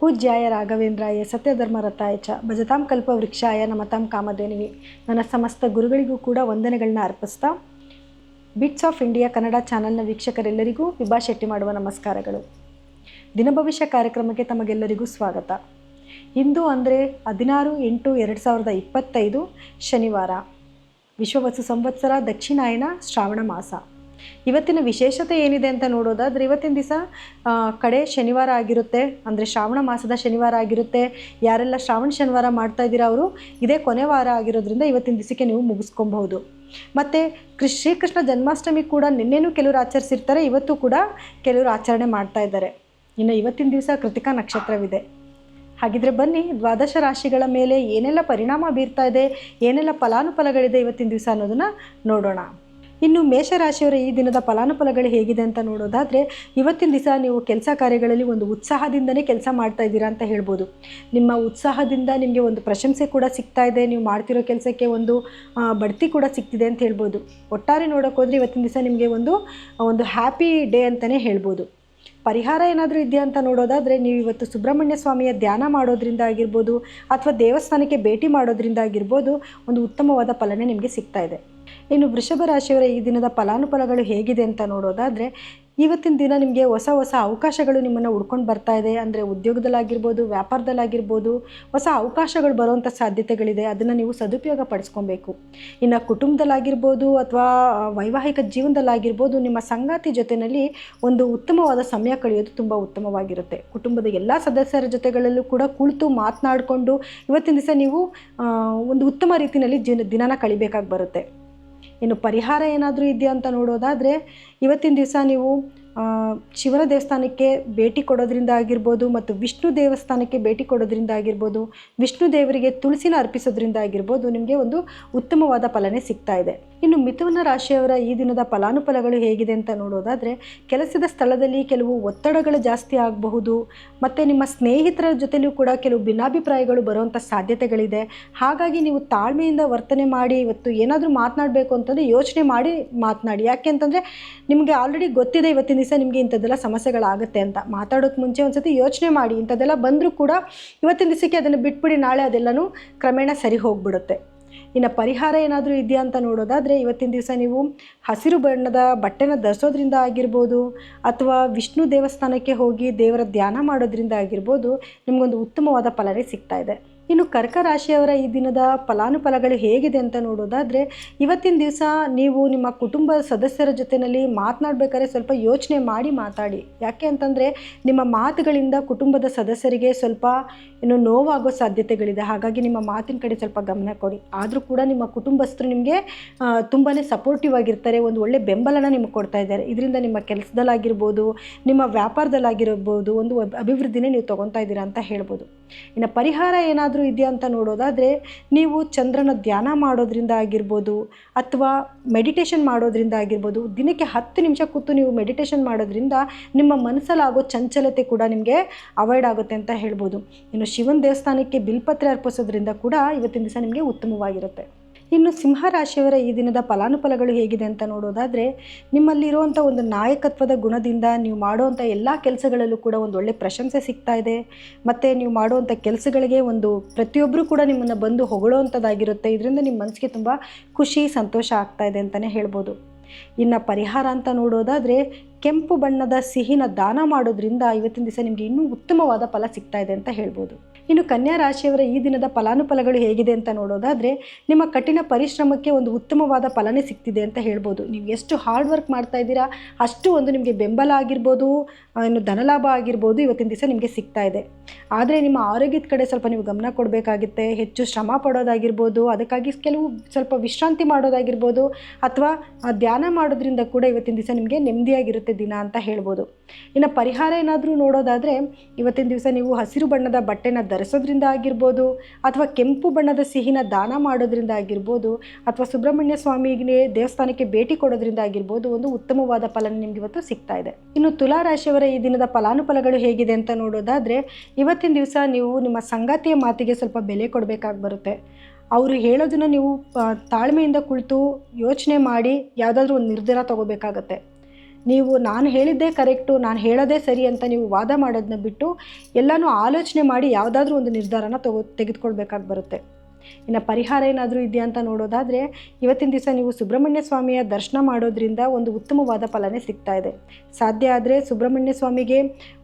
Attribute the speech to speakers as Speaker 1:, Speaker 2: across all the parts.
Speaker 1: ಪೂಜ್ಯಾಯ ರಾಘವೇಂದ್ರಾಯ ಸತ್ಯಧರ್ಮರತಾಯ ಚ ಭಜತಾಂ ಕಲ್ಪವೃಕ್ಷಾಯ ನಮತಾಂ ಕಾಮಧೇನಿವಿ. ನನ್ನ ಸಮಸ್ತ ಗುರುಗಳಿಗೂ ಕೂಡ ವಂದನೆಗಳನ್ನ ಅರ್ಪಿಸ್ತಾ ಬಿಟ್ಸ್ ಆಫ್ ಇಂಡಿಯಾ ಕನ್ನಡ ಚಾನಲ್ನ ವೀಕ್ಷಕರೆಲ್ಲರಿಗೂ ವಿಭಾ ಶೆಟ್ಟಿ ಮಾಡುವ ನಮಸ್ಕಾರಗಳು. ದಿನಭವಿಷ್ಯ ಕಾರ್ಯಕ್ರಮಕ್ಕೆ ತಮಗೆಲ್ಲರಿಗೂ ಸ್ವಾಗತ. ಇಂದು ಅಂದರೆ ಹದಿನಾರು ಎಂಟು ಎರಡು ಸಾವಿರದ ಇಪ್ಪತ್ತೈದು ಶನಿವಾರ. ವಿಶ್ವವಸು ಸಂವತ್ಸರ ದಕ್ಷಿಣಾಯನ ಶ್ರಾವಣ ಮಾಸ. ಇವತ್ತಿನ ವಿಶೇಷತೆ ಏನಿದೆ ಅಂತ ನೋಡೋದಾದ್ರೆ ಇವತ್ತಿನ ದಿವಸ ಕಡೆ ಶನಿವಾರ ಆಗಿರುತ್ತೆ. ಅಂದರೆ ಶ್ರಾವಣ ಮಾಸದ ಶನಿವಾರ ಆಗಿರುತ್ತೆ. ಯಾರೆಲ್ಲ ಶ್ರಾವಣ ಶನಿವಾರ ಮಾಡ್ತಾ ಇದ್ದೀರಾ ಅವರು, ಇದೇ ಕೊನೆ ವಾರ ಆಗಿರೋದ್ರಿಂದ ಇವತ್ತಿನ ದಿವಸಕ್ಕೆ ನೀವು ಮುಗಿಸ್ಕೊಬಹುದು. ಮತ್ತು ಕೃಷ್, ಶ್ರೀಕೃಷ್ಣ ಜನ್ಮಾಷ್ಟಮಿ ಕೂಡ ನಿನ್ನೆನೂ ಕೆಲವರು ಆಚರಿಸಿರ್ತಾರೆ, ಇವತ್ತು ಕೂಡ ಕೆಲವರು ಆಚರಣೆ ಮಾಡ್ತಾ ಇದ್ದಾರೆ. ಇನ್ನು ಇವತ್ತಿನ ದಿವಸ ಕೃತಿಕಾ ನಕ್ಷತ್ರವಿದೆ. ಹಾಗಿದ್ರೆ ಬನ್ನಿ, ದ್ವಾದಶ ರಾಶಿಗಳ ಮೇಲೆ ಏನೆಲ್ಲ ಪರಿಣಾಮ ಬೀರ್ತಾ ಇದೆ, ಏನೆಲ್ಲ ಫಲಾನುಫಲಗಳಿದೆ ಇವತ್ತಿನ ದಿವಸ ಅನ್ನೋದನ್ನು ನೋಡೋಣ. ಇನ್ನು ಮೇಷರಾಶಿಯವರ, ಈ ದಿನದ ಫಲಾನುಫಲಗಳು ಹೇಗಿದೆ ಅಂತ ನೋಡೋದಾದರೆ, ಇವತ್ತಿನ ದಿವಸ ನೀವು ಕೆಲಸ ಕಾರ್ಯಗಳಲ್ಲಿ ಒಂದು ಉತ್ಸಾಹದಿಂದನೇ ಕೆಲಸ ಮಾಡ್ತಾ ಇದ್ದೀರಾ ಅಂತ ಹೇಳ್ಬೋದು. ನಿಮ್ಮ ಉತ್ಸಾಹದಿಂದ ನಿಮಗೆ ಒಂದು ಪ್ರಶಂಸೆ ಕೂಡ ಸಿಗ್ತಾ ಇದೆ, ನೀವು ಮಾಡ್ತಿರೋ ಕೆಲಸಕ್ಕೆ ಒಂದು ಬಡ್ತಿ ಕೂಡ ಸಿಗ್ತಿದೆ ಅಂತ ಹೇಳ್ಬೋದು. ಒಟ್ಟಾರೆ ನೋಡೋಕ್ಕೋದ್ರೆ ಇವತ್ತಿನ ದಿವಸ ನಿಮಗೆ ಒಂದು ಒಂದು ಹ್ಯಾಪಿ ಡೇ ಅಂತಲೇ ಹೇಳ್ಬೋದು. ಪರಿಹಾರ ಏನಾದರೂ ಇದೆಯಾ ಅಂತ ನೋಡೋದಾದರೆ ನೀವು ಇವತ್ತು ಸುಬ್ರಹ್ಮಣ್ಯ ಸ್ವಾಮಿಯ ಧ್ಯಾನ ಮಾಡೋದ್ರಿಂದ ಆಗಿರ್ಬೋದು ಅಥವಾ ದೇವಸ್ಥಾನಕ್ಕೆ ಭೇಟಿ ಮಾಡೋದ್ರಿಂದ ಆಗಿರ್ಬೋದು ಒಂದು ಉತ್ತಮವಾದ ಫಲನೇ ನಿಮಗೆ ಸಿಗ್ತಾ ಇದೆ. ಇನ್ನು ವೃಷಭ ರಾಶಿಯವರ ಈ ದಿನದ ಫಲಾನುಫಲಗಳು ಹೇಗಿದೆ ಅಂತ ನೋಡೋದಾದರೆ ಇವತ್ತಿನ ದಿನ ನಿಮಗೆ ಹೊಸ ಹೊಸ ಅವಕಾಶಗಳು ನಿಮ್ಮನ್ನು ಹುಡ್ಕೊಂಡು ಬರ್ತಾ ಇದೆ. ಅಂದರೆ ಉದ್ಯೋಗದಲ್ಲಾಗಿರ್ಬೋದು, ವ್ಯಾಪಾರದಲ್ಲಾಗಿರ್ಬೋದು, ಹೊಸ ಅವಕಾಶಗಳು ಬರುವಂಥ ಸಾಧ್ಯತೆಗಳಿದೆ. ಅದನ್ನು ನೀವು ಸದುಪಯೋಗ ಪಡಿಸ್ಕೊಬೇಕು. ಇನ್ನು ಕುಟುಂಬದಲ್ಲಾಗಿರ್ಬೋದು ಅಥವಾ ವೈವಾಹಿಕ ಜೀವನದಲ್ಲಾಗಿರ್ಬೋದು, ನಿಮ್ಮ ಸಂಗಾತಿ ಜೊತೆಯಲ್ಲಿ ಒಂದು ಉತ್ತಮವಾದ ಸಮಯ ಕಳೆಯೋದು ತುಂಬ ಉತ್ತಮವಾಗಿರುತ್ತೆ. ಕುಟುಂಬದ ಎಲ್ಲ ಸದಸ್ಯರ ಜೊತೆಗಳಲ್ಲೂ ಕೂಡ ಕುಳಿತು ಮಾತನಾಡಿಕೊಂಡು, ಇವತ್ತಿನ ದಿವಸ ನೀವು ಒಂದು ಉತ್ತಮ ರೀತಿಯಲ್ಲಿ ಜೀವನ ದಿನನ ಕಳಿಬೇಕಾಗಿ ಬರುತ್ತೆ. ಇನ್ನು ಪರಿಹಾರ ಏನಾದರೂ ಇದೆಯಾ ಅಂತ ನೋಡೋದಾದರೆ ಇವತ್ತಿನ ದಿವಸ ನೀವು ಶಿವನ ದೇವಸ್ಥಾನಕ್ಕೆ ಭೇಟಿ ಕೊಡೋದ್ರಿಂದ ಆಗಿರ್ಬೋದು ಮತ್ತು ವಿಷ್ಣು ದೇವಸ್ಥಾನಕ್ಕೆ ಭೇಟಿ ಕೊಡೋದ್ರಿಂದ ಆಗಿರ್ಬೋದು, ವಿಷ್ಣು ದೇವರಿಗೆ ತುಳಸಿನ ಅರ್ಪಿಸೋದ್ರಿಂದ ಆಗಿರ್ಬೋದು ನಿಮಗೆ ಒಂದು ಉತ್ತಮವಾದ ಫಲನೇ ಸಿಗ್ತಾ ಇದೆ. ಇನ್ನು ಮಿಥುನ ರಾಶಿಯವರ ಈ ದಿನದ ಫಲಾನುಫಲಗಳು ಹೇಗಿದೆ ಅಂತ ನೋಡೋದಾದರೆ, ಕೆಲಸದ ಸ್ಥಳದಲ್ಲಿ ಕೆಲವು ಒತ್ತಡಗಳು ಜಾಸ್ತಿ ಆಗಬಹುದು, ಮತ್ತು ನಿಮ್ಮ ಸ್ನೇಹಿತರ ಜೊತೆಲೂ ಕೂಡ ಕೆಲವು ಭಿನ್ನಾಭಿಪ್ರಾಯಗಳು ಬರುವಂಥ ಸಾಧ್ಯತೆಗಳಿದೆ. ಹಾಗಾಗಿ ನೀವು ತಾಳ್ಮೆಯಿಂದ ವರ್ತನೆ ಮಾಡಿ, ಇವತ್ತು ಏನಾದರೂ ಮಾತನಾಡಬೇಕು ಅಂತಂದರೆ ಯೋಚನೆ ಮಾಡಿ ಮಾತನಾಡಿ. ಯಾಕೆ ಅಂತಂದರೆ, ನಿಮಗೆ ಆಲ್ರೆಡಿ ಗೊತ್ತಿದೆ ಇವತ್ತಿನ ದಿವಸ ನಿಮಗೆ ಇಂಥದ್ದೆಲ್ಲ ಸಮಸ್ಯೆಗಳಾಗುತ್ತೆ ಅಂತ ಮಾತಾಡೋಕ್ಕೆ ಮುಂಚೆ ಒಂದ್ಸತಿ ಯೋಚನೆ ಮಾಡಿ. ಇಂಥದ್ದೆಲ್ಲ ಬಂದರೂ ಕೂಡ ಇವತ್ತಿನ ದಿವಸಕ್ಕೆ ಅದನ್ನು ಬಿಟ್ಬಿಡಿ, ನಾಳೆ ಅದೆಲ್ಲನೂ ಕ್ರಮೇಣ ಸರಿ ಹೋಗ್ಬಿಡುತ್ತೆ. ಇನ್ನು ಪರಿಹಾರ ಏನಾದರೂ ಇದೆಯಾ ಅಂತ ನೋಡೋದಾದರೆ ಇವತ್ತಿನ ದಿವಸ ನೀವು ಹಸಿರು ಬಣ್ಣದ ಬಟ್ಟೆನ ಧರಿಸೋದ್ರಿಂದ ಆಗಿರ್ಬೋದು ಅಥವಾ ವಿಷ್ಣು ದೇವಸ್ಥಾನಕ್ಕೆ ಹೋಗಿ ದೇವರ ಧ್ಯಾನ ಮಾಡೋದ್ರಿಂದ ಆಗಿರ್ಬೋದು ನಿಮಗೊಂದು ಉತ್ತಮವಾದ ಫಲನೇ ಸಿಗ್ತಾ ಇದೆ. ಇನ್ನು ಕರ್ಕ ರಾಶಿಯವರ ಈ ದಿನದ ಫಲಾನುಫಲಗಳು ಹೇಗಿದೆ ಅಂತ ನೋಡೋದಾದರೆ, ಇವತ್ತಿನ ದಿವಸ ನೀವು ನಿಮ್ಮ ಕುಟುಂಬ ಸದಸ್ಯರ ಜೊತೆಯಲ್ಲಿ ಮಾತನಾಡಬೇಕಾದ್ರೆ ಸ್ವಲ್ಪ ಯೋಚನೆ ಮಾಡಿ ಮಾತಾಡಿ. ಯಾಕೆ ಅಂತಂದರೆ, ನಿಮ್ಮ ಮಾತುಗಳಿಂದ ಕುಟುಂಬದ ಸದಸ್ಯರಿಗೆ ಸ್ವಲ್ಪ ಏನು ನೋವಾಗೋ ಸಾಧ್ಯತೆಗಳಿದೆ. ಹಾಗಾಗಿ ನಿಮ್ಮ ಮಾತಿನ ಕಡೆ ಸ್ವಲ್ಪ ಗಮನ ಕೊಡಿ. ಆದರೂ ಕೂಡ ನಿಮ್ಮ ಕುಟುಂಬಸ್ಥರು ನಿಮಗೆ ತುಂಬಾ ಸಪೋರ್ಟಿವ್ ಆಗಿರ್ತಾರೆ, ಒಂದು ಒಳ್ಳೆ ಬೆಂಬಲನ ನಿಮಗೆ ಕೊಡ್ತಾ ಇದ್ದಾರೆ. ಇದರಿಂದ ನಿಮ್ಮ ಕೆಲಸದಲ್ಲಾಗಿರ್ಬೋದು, ನಿಮ್ಮ ವ್ಯಾಪಾರದಲ್ಲಾಗಿರ್ಬೋದು, ಒಂದು ಅಭಿವೃದ್ಧಿನೇ ನೀವು ತೊಗೊತಾ ಇದ್ದೀರಾ ಅಂತ ಹೇಳ್ಬೋದು. ಇನ್ನು ಪರಿಹಾರ ಏನಾದರೂ ಇದೆಯಾ ಅಂತ ನೋಡೋದಾದರೆ ನೀವು ಚಂದ್ರನ ಧ್ಯಾನ ಮಾಡೋದ್ರಿಂದ ಆಗಿರ್ಬೋದು ಅಥವಾ ಮೆಡಿಟೇಷನ್ ಮಾಡೋದ್ರಿಂದ ಆಗಿರ್ಬೋದು, ದಿನಕ್ಕೆ ಹತ್ತು ನಿಮಿಷ ಕೂತು ನೀವು ಮೆಡಿಟೇಷನ್ ಮಾಡೋದ್ರಿಂದ ನಿಮ್ಮ ಮನಸ್ಸಲ್ಲಾಗೋ ಚಂಚಲತೆ ಕೂಡ ನಿಮಗೆ ಅವಾಯ್ಡ್ ಆಗುತ್ತೆ ಅಂತ ಹೇಳ್ಬೋದು. ಇನ್ನು ಶಿವನ ದೇವಸ್ಥಾನಕ್ಕೆ ಬಿಲ್ಪತ್ರೆ ಅರ್ಪಿಸೋದ್ರಿಂದ ಕೂಡ ಇವತ್ತಿನ ದಿವಸ ನಿಮಗೆ ಉತ್ತಮವಾಗಿರುತ್ತೆ. ಇನ್ನು ಸಿಂಹ ರಾಶಿಯವರ ಈ ದಿನದ ಫಲಾನುಫಲಗಳು ಹೇಗಿದೆ ಅಂತ ನೋಡೋದಾದರೆ, ನಿಮ್ಮಲ್ಲಿರುವಂಥ ಒಂದು ನಾಯಕತ್ವದ ಗುಣದಿಂದ ನೀವು ಮಾಡುವಂಥ ಎಲ್ಲ ಕೆಲಸಗಳಲ್ಲೂ ಕೂಡ ಒಂದು ಒಳ್ಳೆ ಪ್ರಶಂಸೆ ಸಿಗ್ತಾ ಇದೆ. ಮತ್ತು ನೀವು ಮಾಡುವಂಥ ಕೆಲಸಗಳಿಗೆ ಒಂದು ಪ್ರತಿಯೊಬ್ಬರೂ ಕೂಡ ನಿಮ್ಮನ್ನು ಬಂದು ಹೊಗಳುವಂಥದ್ದಾಗಿರುತ್ತೆ. ಇದರಿಂದ ನಿಮ್ಮ ಮನಸ್ಸಿಗೆ ತುಂಬ ಖುಷಿ, ಸಂತೋಷ ಆಗ್ತಾ ಇದೆ ಅಂತಲೇ ಹೇಳ್ಬೋದು. ಇನ್ನು ಪರಿಹಾರ ಅಂತ ನೋಡೋದಾದರೆ, ಕೆಂಪು ಬಣ್ಣದ ಸಿಹಿನ ದಾನ ಮಾಡೋದ್ರಿಂದ ಇವತ್ತಿನ ದಿವಸ ನಿಮಗೆ ಇನ್ನೂ ಉತ್ತಮವಾದ ಫಲ ಸಿಗ್ತಾ ಇದೆ ಅಂತ ಹೇಳ್ಬೋದು. ಇನ್ನು ಕನ್ಯಾ ರಾಶಿಯವರ ಈ ದಿನದ ಫಲಾನುಫಲಗಳು ಹೇಗಿದೆ ಅಂತ ನೋಡೋದಾದರೆ, ನಿಮ್ಮ ಕಠಿಣ ಪರಿಶ್ರಮಕ್ಕೆ ಒಂದು ಉತ್ತಮವಾದ ಫಲನೇ ಸಿಗ್ತಿದೆ ಅಂತ ಹೇಳ್ಬೋದು. ನೀವು ಎಷ್ಟು ಹಾರ್ಡ್ ವರ್ಕ್ ಮಾಡ್ತಾ ಇದ್ದೀರಾ, ಅಷ್ಟು ಒಂದು ನಿಮಗೆ ಬೆಂಬಲ ಆಗಿರ್ಬೋದು ಇನ್ನು ಧನಲಾಭ ಆಗಿರ್ಬೋದು ಇವತ್ತಿನ ದಿವಸ ನಿಮಗೆ ಸಿಗ್ತಾ ಇದೆ. ಆದರೆ ನಿಮ್ಮ ಆರೋಗ್ಯದ ಕಡೆ ಸ್ವಲ್ಪ ನೀವು ಗಮನ ಕೊಡಬೇಕಾಗುತ್ತೆ, ಹೆಚ್ಚು ಶ್ರಮ ಪಡೋದಾಗಿರ್ಬೋದು, ಅದಕ್ಕಾಗಿ ಕೆಲವು ಸ್ವಲ್ಪ ವಿಶ್ರಾಂತಿ ಮಾಡೋದಾಗಿರ್ಬೋದು, ಅಥವಾ ಧ್ಯಾನ ಮಾಡೋದ್ರಿಂದ ಕೂಡ ಇವತ್ತಿನ ದಿವಸ ನಿಮಗೆ ನೆಮ್ಮದಿಯಾಗಿರುತ್ತೆ ದಿನ ಅಂತ ಹೇಳ್ಬೋದು. ಇನ್ನು ಪರಿಹಾರ ಏನಾದರೂ ನೋಡೋದಾದರೆ, ಇವತ್ತಿನ ದಿವಸ ನೀವು ಹಸಿರು ಬಣ್ಣದ ಬಟ್ಟೆನ ಧರಿಸೋದ್ರಿಂದ ಆಗಿರ್ಬೋದು ಅಥವಾ ಕೆಂಪು ಬಣ್ಣದ ಸಿಹಿನ ದಾನ ಮಾಡೋದ್ರಿಂದ ಆಗಿರ್ಬೋದು ಅಥವಾ ಸುಬ್ರಹ್ಮಣ್ಯ ಸ್ವಾಮಿಗೆ ದೇವಸ್ಥಾನಕ್ಕೆ ಭೇಟಿ ಕೊಡೋದ್ರಿಂದ ಆಗಿರ್ಬೋದು ಒಂದು ಉತ್ತಮವಾದ ಫಲ ನಿಮ್ಗೆ ಇವತ್ತು ಸಿಗ್ತಾ ಇದೆ. ಇನ್ನು ತುಲಾ ರಾಶಿಯವರ ಈ ದಿನದ ಫಲಾನುಫಲಗಳು ಹೇಗಿದೆ ಅಂತ ನೋಡೋದಾದರೆ ಇವತ್ತಿನ ದಿವಸ ನೀವು ನಿಮ್ಮ ಸಂಗಾತಿಯ ಮಾತಿಗೆ ಸ್ವಲ್ಪ ಬೆಲೆ ಕೊಡಬೇಕಾಗಿ ಬರುತ್ತೆ. ಅವರು ಹೇಳೋದನ್ನು ನೀವು ತಾಳ್ಮೆಯಿಂದ ಕುಳಿತು ಯೋಚನೆ ಮಾಡಿ ಯಾವುದಾದ್ರೂ ಒಂದು ನಿರ್ಧಾರ ತಗೋಬೇಕಾಗತ್ತೆ. ನೀವು ನಾನು ಹೇಳಿದ್ದೇ ಕರೆಕ್ಟು, ನಾನು ಹೇಳೋದೇ ಸರಿ ಅಂತ ನೀವು ವಾದ ಮಾಡೋದನ್ನ ಬಿಟ್ಟು ಎಲ್ಲನೂ ಆಲೋಚನೆ ಮಾಡಿ ಯಾವುದಾದ್ರೂ ಒಂದು ನಿರ್ಧಾರನ ತಗೋ, ತೆಗೆದುಕೊಳ್ಬೇಕಾಗಿ ಬರುತ್ತೆ. ಇನ್ನು ಪರಿಹಾರ ಏನಾದರೂ ಇದೆಯಾ ಅಂತ ನೋಡೋದಾದರೆ ಇವತ್ತಿನ ದಿವಸ ನೀವು ಸುಬ್ರಹ್ಮಣ್ಯ ಸ್ವಾಮಿಯ ದರ್ಶನ ಮಾಡೋದ್ರಿಂದ ಒಂದು ಉತ್ತಮವಾದ ಫಲನೇ ಸಿಗ್ತಾ ಇದೆ. ಸಾಧ್ಯ ಆದರೆ ಸುಬ್ರಹ್ಮಣ್ಯ ಸ್ವಾಮಿಗೆ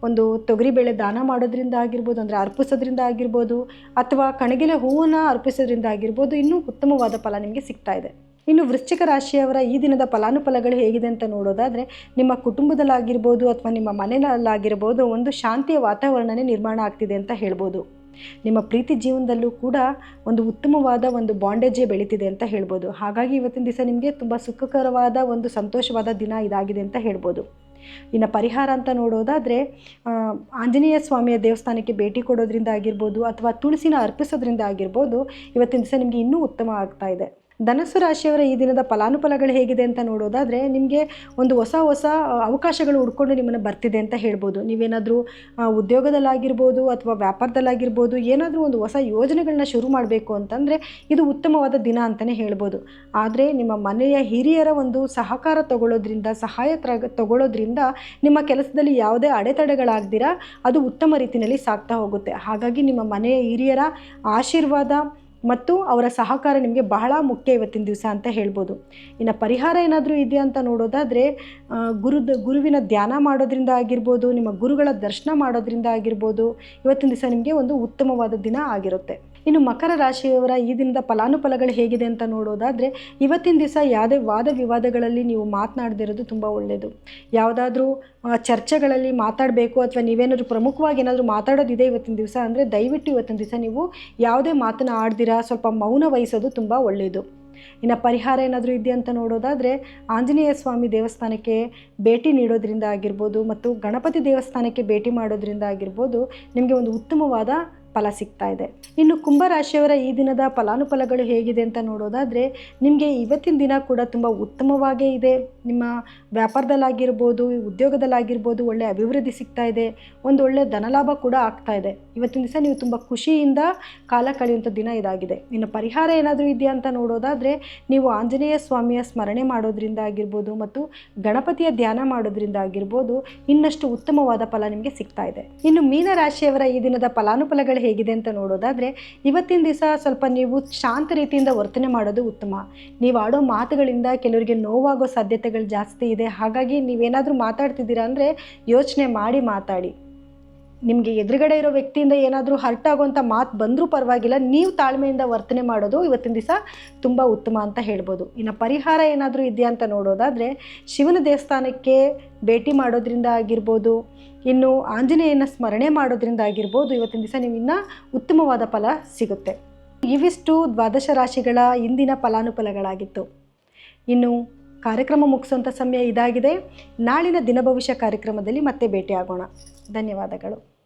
Speaker 1: ಒಂದು ತೊಗರಿಬೇಳೆ ದಾನ ಮಾಡೋದ್ರಿಂದ ಆಗಿರ್ಬೋದು, ಅಂದರೆ ಅರ್ಪಿಸೋದ್ರಿಂದ ಆಗಿರ್ಬೋದು, ಅಥವಾ ಕಣಗಿಲೆ ಹೂವನ್ನು ಅರ್ಪಿಸೋದ್ರಿಂದ ಆಗಿರ್ಬೋದು ಇನ್ನೂ ಉತ್ತಮವಾದ ಫಲ ನಿಮಗೆ ಸಿಗ್ತಾ ಇದೆ. ಇನ್ನು ವೃಶ್ಚಿಕ ರಾಶಿಯವರ ಈ ದಿನದ ಫಲಾನುಫಲಗಳು ಹೇಗಿದೆ ಅಂತ ನೋಡೋದಾದರೆ, ನಿಮ್ಮ ಕುಟುಂಬದಲ್ಲಾಗಿರ್ಬೋದು ಅಥವಾ ನಿಮ್ಮ ಮನೆಯಲ್ಲಾಗಿರ್ಬೋದು ಒಂದು ಶಾಂತಿಯ ವಾತಾವರಣನೇ ನಿರ್ಮಾಣ ಆಗ್ತಿದೆ ಅಂತ ಹೇಳ್ಬೋದು. ನಿಮ್ಮ ಪ್ರೀತಿ ಜೀವನದಲ್ಲೂ ಕೂಡ ಒಂದು ಉತ್ತಮವಾದ ಒಂದು ಬಾಂಡೇಜೇ ಬೆಳೀತಿದೆ ಅಂತ ಹೇಳ್ಬೋದು. ಹಾಗಾಗಿ ಇವತ್ತಿನ ದಿವಸ ನಿಮಗೆ ತುಂಬ ಸುಖಕರವಾದ ಒಂದು ಸಂತೋಷವಾದ ದಿನ ಇದಾಗಿದೆ ಅಂತ ಹೇಳ್ಬೋದು. ಇನ್ನು ಪರಿಹಾರ ಅಂತ ನೋಡೋದಾದರೆ ಆಂಜನೇಯ ಸ್ವಾಮಿಯ ದೇವಸ್ಥಾನಕ್ಕೆ ಭೇಟಿ ಕೊಡೋದ್ರಿಂದ ಆಗಿರ್ಬೋದು ಅಥವಾ ತುಳಸಿನ ಅರ್ಪಿಸೋದ್ರಿಂದ ಆಗಿರ್ಬೋದು, ಇವತ್ತಿನ ದಿವಸ ನಿಮಗೆ ಇನ್ನೂ ಉತ್ತಮ ಆಗ್ತಾ ಇದೆ. ಧನಸ್ಸು ರಾಶಿಯವರ ಈ ದಿನದ ಫಲಾನುಫಲಗಳು ಹೇಗಿದೆ ಅಂತ ನೋಡೋದಾದರೆ ನಿಮಗೆ ಒಂದು ಹೊಸ ಹೊಸ ಅವಕಾಶಗಳು ಹುಡ್ಕೊಂಡು ನಿಮ್ಮನ್ನು ಬರ್ತಿದೆ ಅಂತ ಹೇಳ್ಬೋದು. ನೀವೇನಾದರೂ ಉದ್ಯೋಗದಲ್ಲಾಗಿರ್ಬೋದು ಅಥವಾ ವ್ಯಾಪಾರದಲ್ಲಾಗಿರ್ಬೋದು ಏನಾದರೂ ಒಂದು ಹೊಸ ಯೋಜನೆಗಳನ್ನ ಶುರು ಮಾಡಬೇಕು ಅಂತಂದರೆ ಇದು ಉತ್ತಮವಾದ ದಿನ ಅಂತಲೇ ಹೇಳ್ಬೋದು. ಆದರೆ ನಿಮ್ಮ ಮನೆಯ ಹಿರಿಯರ ಒಂದು ಸಹಕಾರ ತಗೊಳ್ಳೋದ್ರಿಂದ, ಸಹಾಯ ತಗೊಳ್ಳೋದ್ರಿಂದ ನಿಮ್ಮ ಕೆಲಸದಲ್ಲಿ ಯಾವುದೇ ಅಡೆತಡೆಗಳಾಗ್ದಿರಾ, ಅದು ಉತ್ತಮ ರೀತಿಯಲ್ಲಿ ಸಾಗ್ತಾ ಹೋಗುತ್ತೆ. ಹಾಗಾಗಿ ನಿಮ್ಮ ಮನೆಯ ಹಿರಿಯರ ಆಶೀರ್ವಾದ ಮತ್ತು ಅವರ ಸಹಕಾರ ನಿಮಗೆ ಬಹಳ ಮುಖ್ಯ ಇವತ್ತಿನ ದಿವಸ ಅಂತ ಹೇಳ್ಬೋದು. ಇನ್ನು ಪರಿಹಾರ ಏನಾದರೂ ಇದೆಯಾ ಅಂತ ನೋಡೋದಾದರೆ ಗುರುದ, ಗುರುವಿನ ಧ್ಯಾನ ಮಾಡೋದ್ರಿಂದ ಆಗಿರ್ಬೋದು, ನಿಮ್ಮ ಗುರುಗಳ ದರ್ಶನ ಮಾಡೋದ್ರಿಂದ ಆಗಿರ್ಬೋದು, ಇವತ್ತಿನ ದಿವಸ ನಿಮಗೆ ಒಂದು ಉತ್ತಮವಾದ ದಿನ ಆಗಿರುತ್ತೆ. ಇನ್ನು ಮಕರ ರಾಶಿಯವರ ಈ ದಿನದ ಫಲಾನುಫಲಗಳು ಹೇಗಿದೆ ಅಂತ ನೋಡೋದಾದರೆ, ಇವತ್ತಿನ ದಿವಸ ಯಾವುದೇ ವಾದ ವಿವಾದಗಳಲ್ಲಿ ನೀವು ಮಾತನಾಡದಿರೋದು ತುಂಬ ಒಳ್ಳೆಯದು ಯಾವುದಾದ್ರೂ ಚರ್ಚೆಗಳಲ್ಲಿ ಮಾತಾಡಬೇಕು ಅಥವಾ ನೀವೇನಾದರೂ ಪ್ರಮುಖವಾಗಿ ಏನಾದರೂ ಮಾತಾಡೋದಿದೆ ಇವತ್ತಿನ ದಿವಸ ಅಂದರೆ ದಯವಿಟ್ಟು ಇವತ್ತಿನ ದಿವಸ ನೀವು ಯಾವುದೇ ಮಾತನ್ನು ಆಡ್ದಿರಾ, ಸ್ವಲ್ಪ ಮೌನ ವಹಿಸೋದು ತುಂಬ ಒಳ್ಳೆಯದು ಇನ್ನು ಪರಿಹಾರ ಏನಾದರೂ ಇದೆಯಾ ಅಂತ ನೋಡೋದಾದರೆ, ಆಂಜನೇಯ ಸ್ವಾಮಿ ದೇವಸ್ಥಾನಕ್ಕೆ ಭೇಟಿ ನೀಡೋದ್ರಿಂದ ಆಗಿರ್ಬೋದು ಮತ್ತು ಗಣಪತಿ ದೇವಸ್ಥಾನಕ್ಕೆ ಭೇಟಿ ಮಾಡೋದ್ರಿಂದ ಆಗಿರ್ಬೋದು, ನಿಮಗೆ ಒಂದು ಉತ್ತಮವಾದ ಫಲ ಸಿಗ್ತಾ ಇದೆ. ಇನ್ನು ಕುಂಭರಾಶಿಯವರ ಈ ದಿನದ ಫಲಾನುಫಲಗಳು ಹೇಗಿದೆ ಅಂತ ನೋಡೋದಾದರೆ, ನಿಮಗೆ ಇವತ್ತಿನ ದಿನ ಕೂಡ ತುಂಬ ಉತ್ತಮವಾಗೇ ಇದೆ. ನಿಮ್ಮ ವ್ಯಾಪಾರದಲ್ಲಾಗಿರ್ಬೋದು, ಉದ್ಯೋಗದಲ್ಲಾಗಿರ್ಬೋದು ಒಳ್ಳೆ ಅಭಿವೃದ್ಧಿ ಸಿಗ್ತಾ ಇದೆ. ಒಂದು ಒಳ್ಳೆಯ ಧನಲಾಭ ಕೂಡ ಆಗ್ತಾ ಇದೆ. ಇವತ್ತಿನ ದಿವಸ ನೀವು ತುಂಬ ಖುಷಿಯಿಂದ ಕಾಲ ಕಳೆಯುವಂಥ ದಿನ ಇದಾಗಿದೆ. ಇನ್ನು ಪರಿಹಾರ ಏನಾದರೂ ಇದೆಯಾ ಅಂತ ನೋಡೋದಾದರೆ, ನೀವು ಆಂಜನೇಯ ಸ್ವಾಮಿಯ ಸ್ಮರಣೆ ಮಾಡೋದ್ರಿಂದ ಆಗಿರ್ಬೋದು ಮತ್ತು ಗಣಪತಿಯ ಧ್ಯಾನ ಮಾಡೋದ್ರಿಂದ ಆಗಿರ್ಬೋದು ಇನ್ನಷ್ಟು ಉತ್ತಮವಾದ ಫಲ ನಿಮಗೆ ಸಿಗ್ತಾ ಇದೆ. ಇನ್ನು ಮೀನರಾಶಿಯವರ ಈ ದಿನದ ಫಲಾನುಫಲಗಳು ಹೇಗಿದೆ ಅಂತ ನೋಡೋದಾದರೆ, ಇವತ್ತಿನ ದಿವಸ ಸ್ವಲ್ಪ ನೀವು ಶಾಂತ ರೀತಿಯಿಂದ ವರ್ತನೆ ಮಾಡೋದು ಉತ್ತಮ. ನೀವು ಆಡೋ ಮಾತುಗಳಿಂದ ಕೆಲವರಿಗೆ ನೋವಾಗೋ ಸಾಧ್ಯತೆಗಳು ಜಾಸ್ತಿ ಇದೆ. ಹಾಗಾಗಿ ನೀವೇನಾದರೂ ಮಾತಾಡ್ತಿದ್ದೀರಾ ಅಂದರೆ ಯೋಚನೆ ಮಾಡಿ ಮಾತಾಡಿ. ನಿಮಗೆ ಎದುರುಗಡೆ ಇರೋ ವ್ಯಕ್ತಿಯಿಂದ ಏನಾದರೂ ಹರ್ಟ್ ಆಗುವಂಥ ಮಾತು ಬಂದರೂ ಪರವಾಗಿಲ್ಲ. ನೀವು ತಾಳ್ಮೆಯಿಂದ ವರ್ತನೆ ಮಾಡೋದು ಇವತ್ತಿನ ದಿವಸ ತುಂಬ ಉತ್ತಮ ಅಂತ ಹೇಳ್ಬೋದು. ಇನ್ನು ಪರಿಹಾರ ಏನಾದರೂ ಇದೆಯಾ ಅಂತ ನೋಡೋದಾದರೆ, ಶಿವನ ದೇವಸ್ಥಾನಕ್ಕೆ ಭೇಟಿ ಮಾಡೋದ್ರಿಂದ ಆಗಿರ್ಬೋದು, ಇನ್ನು ಆಂಜನೇಯನ ಸ್ಮರಣೆ ಮಾಡೋದ್ರಿಂದ ಆಗಿರ್ಬೋದು ಇವತ್ತಿನ ದಿವಸ ನೀವು ಇನ್ನೂ ಉತ್ತಮವಾದ ಫಲ ಸಿಗುತ್ತೆ. ಇವಿಷ್ಟು ದ್ವಾದಶ ರಾಶಿಗಳ ಇಂದಿನ ಫಲಾನುಫಲಗಳಾಗಿತ್ತು. ಇನ್ನು ಕಾರ್ಯಕ್ರಮ ಮುಗಿಸುವಂಥ ಸಮಯ ಇದಾಗಿದೆ. ನಾಳಿನ ದಿನಭವಿಷ್ಯ ಕಾರ್ಯಕ್ರಮದಲ್ಲಿ ಮತ್ತೆ ಭೇಟಿಯಾಗೋಣ. ಧನ್ಯವಾದಗಳು.